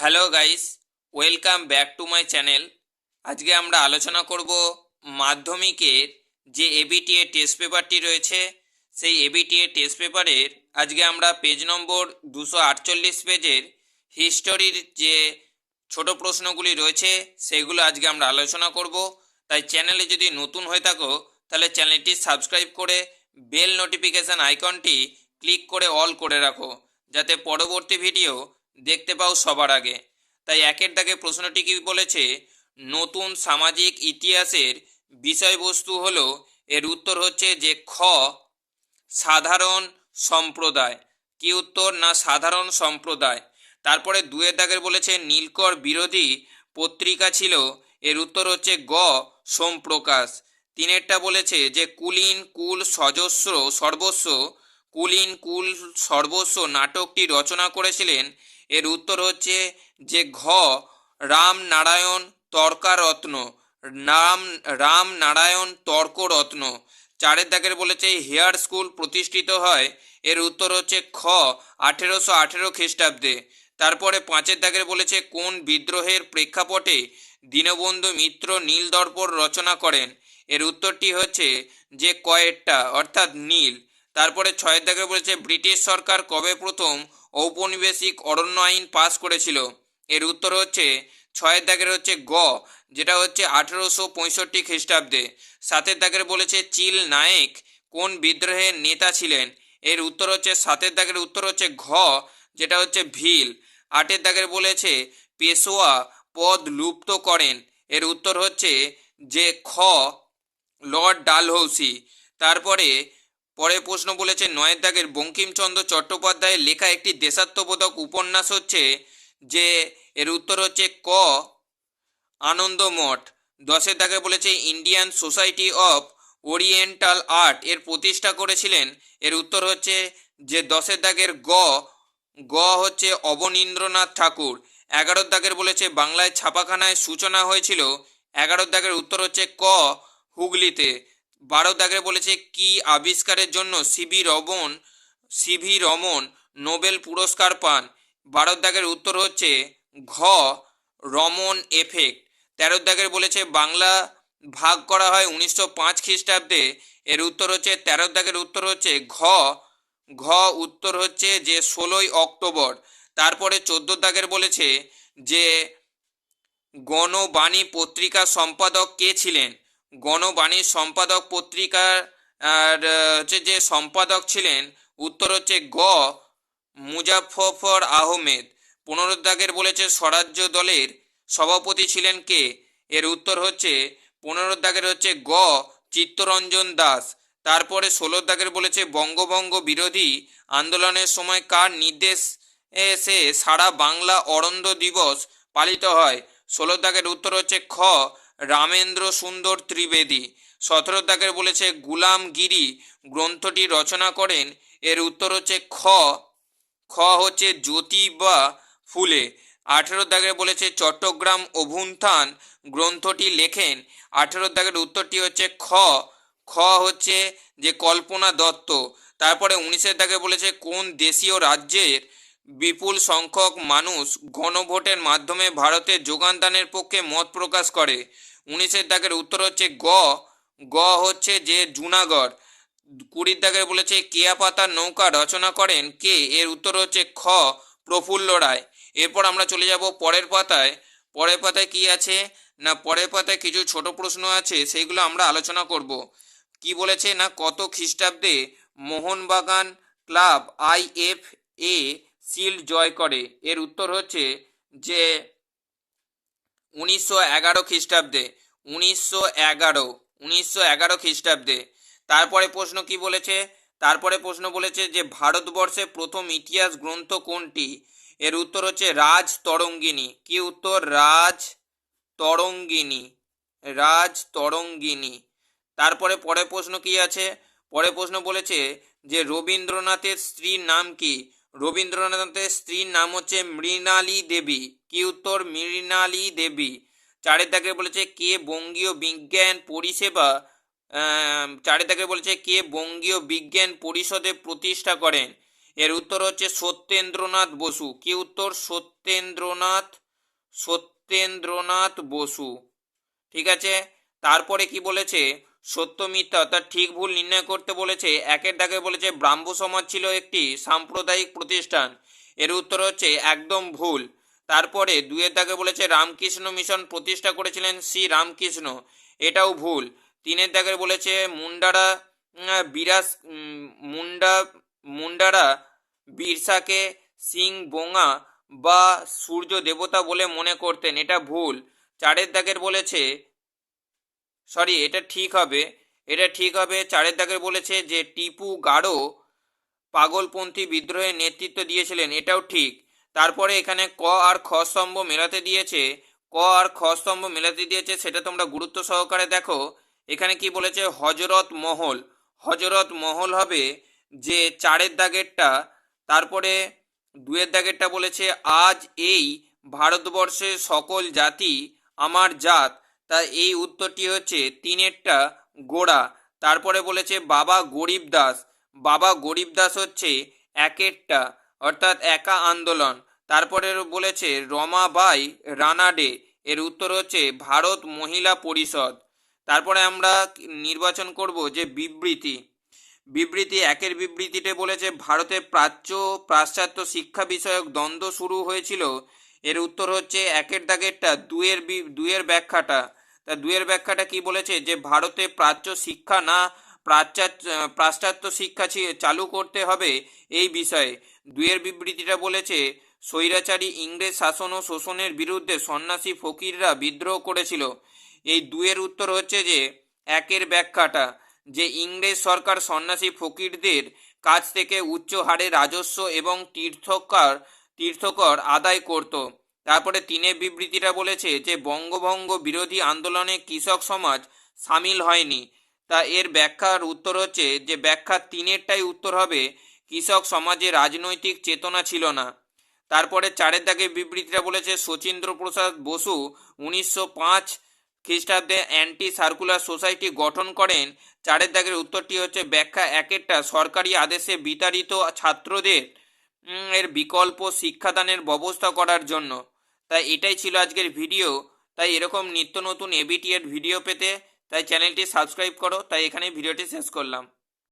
Hello guys, welcome back to my channel. আজকে আমরা আলোচনা করব মাধ্যমিকের যে এবিটিএ টেস্ট পেপারটি রয়েছে, সেই এবিটিএ টেস্ট পেপারের আজকে আমরা পেজ নম্বর দুশো আটচল্লিশ পেজের হিস্টোরির যে ছোট প্রশ্নগুলি রয়েছে, সেগুলো আজকে আমরা আলোচনা করব। তাই চ্যানেলে যদি নতুন হয়ে থাকো, তাহলে চ্যানেলটি সাবস্ক্রাইব করে বেল নোটিফিকেশান আইকনটি ক্লিক করে অল করে রাখো, যাতে পরবর্তী ভিডিও দেখতে পাও সবার আগে। তাই একের দাগে প্রশ্নটি কি বলেছে? নতুন সামাজিক ইতিহাসের বিষয়বস্তু হলো, এর উত্তর হচ্ছে যে খ, সাধারণ সম্প্রদায়। কি উত্তর? না, সাধারণ সম্প্রদায়। তারপরে দুয়ের দাগের বলেছে, নীলকর বিরোধী পত্রিকা ছিল, এর উত্তর হচ্ছে গ, সোমপ্রকাশ। তিনেরটা বলেছে যে কুলীন, কুল, সজস্র, সর্বস্ব কুলীন কুল সর্বস্ব নাটকটি রচনা করেছিলেন। এর উত্তর হচ্ছে যে ঘ রাম নারায়ণ তর্কারত্ন। রাম নারায়ণ তর্করত্ন। চারের দাগের বলেছে হেয়ার স্কুল প্রতিষ্ঠিত হয়। এর উত্তর হচ্ছে খ, আঠেরোশো আঠেরো খ্রিস্টাব্দে। তারপরে পাঁচের দাগের বলেছে কোন বিদ্রোহের প্রেক্ষাপটে দীনবন্ধু মিত্র নীল দর্পর রচনা করেন। এর উত্তরটি হচ্ছে যে কয়েরটা অর্থাৎ নীল। তারপরে ছয়ের দাগে বলেছে, ব্রিটিশ সরকার কবে প্রথম ঔপনিবেশিক অরণ্য আইন পাস করেছিল? এর উত্তর হচ্ছে, ছয়ের দাগের হচ্ছে গ, যেটা হচ্ছে আঠেরোশো পঁয়ষট্টি খ্রিস্টাব্দে। সাতের দাগের বলেছে, চিল নায়েক কোন বিদ্রোহের নেতা ছিলেন? এর উত্তর হচ্ছে, সাতের দাগের উত্তর হচ্ছে ঘ, যেটা হচ্ছে ভিল। আটের দাগের বলেছে, পেশোয়া পদ লুপ্ত করেন। এর উত্তর হচ্ছে যে, খ, লর্ড ডালহৌসি। তারপরে পরে প্রশ্ন বলেছে নয়ের দাগের বঙ্কিমচন্দ্র চট্টোপাধ্যায়ের লেখা একটি দেশাত্মবোধক উপন্যাস হচ্ছে যে, এর উত্তর হচ্ছে ক, আনন্দমঠ। দশের দাগে বলেছে, Indian society of oriental art এর প্রতিষ্ঠা করেছিলেন। এর উত্তর হচ্ছে যে, দশের দাগের গ গ হচ্ছে অবনীন্দ্রনাথ ঠাকুর। এগারোর দাগের বলেছে, বাংলায় ছাপাখানায় সূচনা হয়েছিল। এগারোর দাগের উত্তর হচ্ছে ক, হুগলিতে। বারো দাগের বলেছে কি আবিষ্কারের জন্য C V Raman C V Raman Nobel পুরস্কার পান। বারো দাগের উত্তর হচ্ছে ঘ, রমন এফেক্ট। তেরো দাগের বলেছে বাংলা ভাগ করা হয় উনিশশো পাঁচ খ্রিস্টাব্দে। এর উত্তর হচ্ছে, তেরো দাগের উত্তর হচ্ছে ঘ। ঘ উত্তর হচ্ছে যে ষোলোই অক্টোবর। তারপরে চোদ্দ দাগের বলেছে যে গণবাণী পত্রিকার সম্পাদক কে ছিলেন? গণবাণীর সম্পাদক পত্রিকার হচ্ছে যে সম্পাদক ছিলেন, উত্তর হচ্ছে গ, মুজাফফর আহমেদ। পনেরো বলেছে স্বরাজ্য দলের সভাপতি ছিলেন কে? এর উত্তর হচ্ছে পনেরো হচ্ছে গ, চিত্তরঞ্জন দাস। তারপরে ষোলো দাগের বলেছে, বঙ্গভঙ্গ বিরোধী আন্দোলনের সময় কার নির্দেশ এসে সারা বাংলা অরন্ধ দিবস পালিত হয়? ষোলো দাগের উত্তর হচ্ছে খ রামেন্দ্র সুন্দর ত্রিবেদী। সতেরো দাগের বলেছে গুলামগিরি গ্রন্থটি রচনা করেন। এর উত্তর হচ্ছে খ। খ হচ্ছে জ্যোতি বা ফুলে। আঠেরো দাগের বলেছে, চট্টগ্রাম অভ্যুত্থান গ্রন্থটি লেখেন। আঠেরো দাগের উত্তরটি হচ্ছে খ। খ হচ্ছে যে কল্পনা দত্ত। তারপরে উনিশের দাগে বলেছে, কোন দেশীয় রাজ্যের বিপুল সংখ্যক মানুষ গণভোটের মাধ্যমে ভারতের যোগানদানের পক্ষে মত প্রকাশ করে। উনিশের দাগের উত্তর হচ্ছে গ। গ হচ্ছে যে জুনাগড়। কুড়ির দাগের বলেছে কেয়া পাতার নৌকা রচনা করেন কে? এর উত্তর হচ্ছে খ, প্রফুল্ল রায়। এরপর আমরা চলে যাব পরের পাতায়। পরের পাতায় কি আছে? না, পরের পাতায় কিছু ছোট প্রশ্ন আছে, সেইগুলো আমরা আলোচনা করব। কি বলেছে? না, কত খ্রিস্টাব্দে Mohunbagan club I F A shield জয় করে। এর উত্তর হচ্ছে যে উনিশশো এগারো খ্রিস্টাব্দে, উনিশশো এগারো উনিশশো এগারো খ্রিস্টাব্দে। তারপরে প্রশ্ন কি বলেছে? তারপরে প্রশ্ন বলেছে যে ভারতবর্ষে প্রথম ইতিহাস গ্রন্থ কোনটি? এর উত্তর হচ্ছে রাজ তরঙ্গিনী। কি উত্তর? রাজ তরঙ্গিনী। রাজ তরঙ্গিনী। তারপরে পরের প্রশ্ন কি আছে? পরের প্রশ্ন বলেছে যে রবীন্দ্রনাথের স্ত্রীর নাম কি? রবীন্দ্রনাথের স্ত্রীর নাম হচ্ছে মৃণালী দেবী। কি উত্তর? মৃণালী দেবী। চারের বলেছে কে বঙ্গীয় বিজ্ঞান পরিষেবা দাগে বলেছে কে বঙ্গীয় বিজ্ঞান পরিষদে প্রতিষ্ঠা করেন। এর উত্তর হচ্ছে সত্যেন্দ্রনাথ বসু। কি উত্তর? সত্যেন্দ্রনাথ সত্যেন্দ্রনাথ বসু। ঠিক আছে? তারপরে কি বলেছে? সত্য মিথ্যা অর্থাৎ ঠিক ভুল নির্ণয় করতে বলেছে, একের দাগে বলেছে ব্রাহ্ম সমাজ ছিল একটি সাম্প্রদায়িক প্রতিষ্ঠান। এর উত্তর হচ্ছে একদম ভুল। তারপরে দুয়ের দাগে বলেছে রামকৃষ্ণ মিশন প্রতিষ্ঠা করেছিলেন শ্রী রামকৃষ্ণ। এটাও ভুল। তিনের দাগে বলেছে মুন্ডারা বিরাস মুন্ডা, মুন্ডারা বিরসাকে সিং বোঙা বা সূর্য দেবতা বলে মনে করতেন। এটা ভুল। চারের দাগের বলেছে সরি, এটা ঠিক হবে। এটা ঠিক হবে চারের দাগের বলেছে যে টিপু গাঢ় পাগলপন্থী বিদ্রোহের নেতৃত্ব দিয়েছিলেন, এটাও ঠিক। তারপরে এখানে ক আর খ স্তম্ভ মেলাতে দিয়েছে। ক আর খ স্তম্ভ মেলাতে দিয়েছে, সেটা তোমরা গুরুত্ব সহকারে দেখো। এখানে কি বলেছে? হজরত মহল। হজরত মহল হবে যে চারের দাগেরটা তারপরে দুয়ের দাগেরটা বলেছে, আজ এই ভারতবর্ষের সকল জাতি আমার জাত। তা এই উত্তরটি হচ্ছে তিনেরটা গোড়া। তারপরে বলেছে বাবা গরিব দাস। বাবা গরিব দাস হচ্ছে একেরটা, অর্থাৎ একা আন্দোলন। তারপরে বলেছে রমাবাই রানাডে। এর উত্তর হচ্ছে ভারত মহিলা পরিষদ। তারপরে আমরা নির্বাচন করব যে বিবৃতি। বিবৃতি, একের বিবৃতিতে বলেছে ভারতে প্রাচ্য পাশ্চাত্য শিক্ষা বিষয়ক দ্বন্দ্ব শুরু হয়েছিল। এর উত্তর হচ্ছে একের দাগেরটা দুয়ের দুয়ের ব্যাখ্যাটা। তা দুয়ের ব্যাখ্যাটা কি বলেছে? যে ভারতে প্রাচ্য শিক্ষা না পাশ্চাত্য পাশ্চাত্য শিক্ষা চালু করতে হবে এই বিষয়ে। দুয়ের বিবৃতিটা বলেছে, স্বৈরাচারী ইংরেজ শাসন ও শোষণের বিরুদ্ধে সন্ন্যাসী ফকিররা বিদ্রোহ করেছিল। এই দুয়ের উত্তর হচ্ছে যে, একের ব্যাখ্যাটা, যে ইংরেজ সরকার সন্ন্যাসী ফকিরদের কাছ থেকে উচ্চ হারে রাজস্ব এবং তীর্থকার, তীর্থকর আদায় করত। তারপরে তিনের বিবৃতিটা বলেছে যে বঙ্গভঙ্গ বিরোধী আন্দোলনে কৃষক সমাজ সামিল হয়নি। তা এর ব্যাখ্যার উত্তর হচ্ছে যে ব্যাখ্যা তিনেরটাই উত্তর হবে, কৃষক সমাজে রাজনৈতিক চেতনা ছিল না। তারপরে চারের দাগে বিবৃতিটা বলেছে শচীন্দ্র প্রসাদ বসু উনিশশো পাঁচ খ্রিস্টাব্দে অ্যান্টি সার্কুলার সোসাইটি গঠন করেন। চারের দাগের উত্তরটি হচ্ছে ব্যাখ্যা একেরটা সরকারি আদেশে বিতাড়িত ছাত্রদের এর বিকল্প শিক্ষাদানের ব্যবস্থা করার জন্য। তাই এটাই ছিল আজকের ভিডিও তাই এরকম নিত্য নতুন এবিটিএড ভিডিও পেতে তাই চ্যানেলটি সাবস্ক্রাইব করো। তাই এখানে ভিডিওটি শেষ করলাম।